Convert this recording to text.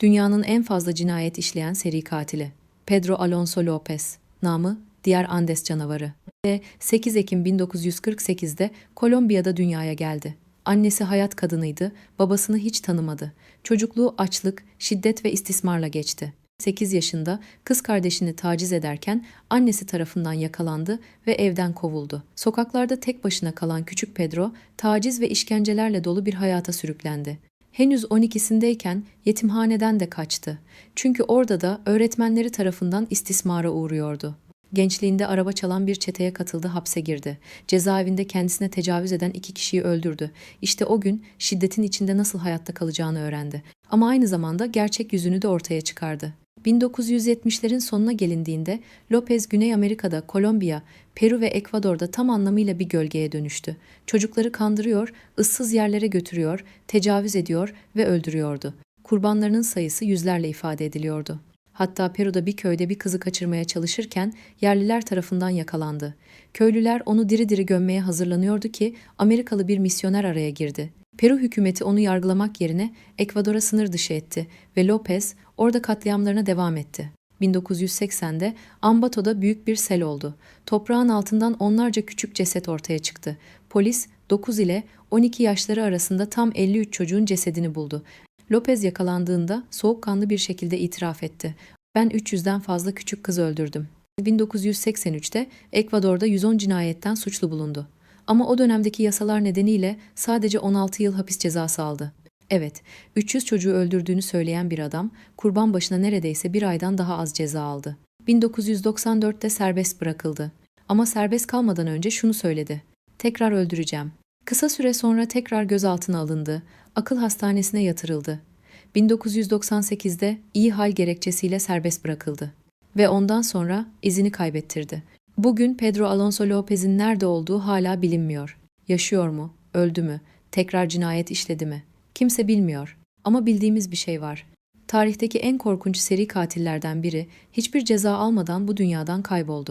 Dünyanın en fazla cinayet işleyen seri katili. Pedro Alonso Lopez, namı diğer Andes canavarı. Ve 8 Ekim 1948'de Kolombiya'da dünyaya geldi. Annesi hayat kadınıydı, babasını hiç tanımadı. Çocukluğu açlık, şiddet ve istismarla geçti. 8 yaşında kız kardeşini taciz ederken annesi tarafından yakalandı ve evden kovuldu. Sokaklarda tek başına kalan küçük Pedro, taciz ve işkencelerle dolu bir hayata sürüklendi. Henüz 12'sindeyken yetimhaneden de kaçtı. Çünkü orada da öğretmenleri tarafından istismara uğruyordu. Gençliğinde araba çalan bir çeteye katıldı, hapse girdi. Cezaevinde kendisine tecavüz eden iki kişiyi öldürdü. İşte o gün şiddetin içinde nasıl hayatta kalacağını öğrendi. Ama aynı zamanda gerçek yüzünü de ortaya çıkardı. 1970'lerin sonuna gelindiğinde Lopez Güney Amerika'da, Kolombiya, Peru ve Ekvador'da tam anlamıyla bir gölgeye dönüştü. Çocukları kandırıyor, ıssız yerlere götürüyor, tecavüz ediyor ve öldürüyordu. Kurbanlarının sayısı yüzlerle ifade ediliyordu. Hatta Peru'da bir köyde bir kızı kaçırmaya çalışırken yerliler tarafından yakalandı. Köylüler onu diri diri gömmeye hazırlanıyordu ki Amerikalı bir misyoner araya girdi. Peru hükümeti onu yargılamak yerine Ekvador'a sınır dışı etti ve Lopez orada katliamlarına devam etti. 1980'de Ambato'da büyük bir sel oldu. Toprağın altından onlarca küçük ceset ortaya çıktı. Polis 9 ile 12 yaşları arasında tam 53 çocuğun cesedini buldu. Lopez yakalandığında soğukkanlı bir şekilde itiraf etti. Ben 300'den fazla küçük kız öldürdüm. 1983'te Ekvador'da 110 cinayetten suçlu bulundu. Ama o dönemdeki yasalar nedeniyle sadece 16 yıl hapis cezası aldı. Evet, 300 çocuğu öldürdüğünü söyleyen bir adam, kurban başına neredeyse bir aydan daha az ceza aldı. 1994'te serbest bırakıldı. Ama serbest kalmadan önce şunu söyledi. Tekrar öldüreceğim. Kısa süre sonra tekrar gözaltına alındı, akıl hastanesine yatırıldı. 1998'de iyi hal gerekçesiyle serbest bırakıldı ve ondan sonra izini kaybettirdi. Bugün Pedro Alonso Lopez'in nerede olduğu hala bilinmiyor. Yaşıyor mu? Öldü mü? Tekrar cinayet işledi mi? Kimse bilmiyor. Ama bildiğimiz bir şey var. Tarihteki en korkunç seri katillerden biri hiçbir ceza almadan bu dünyadan kayboldu.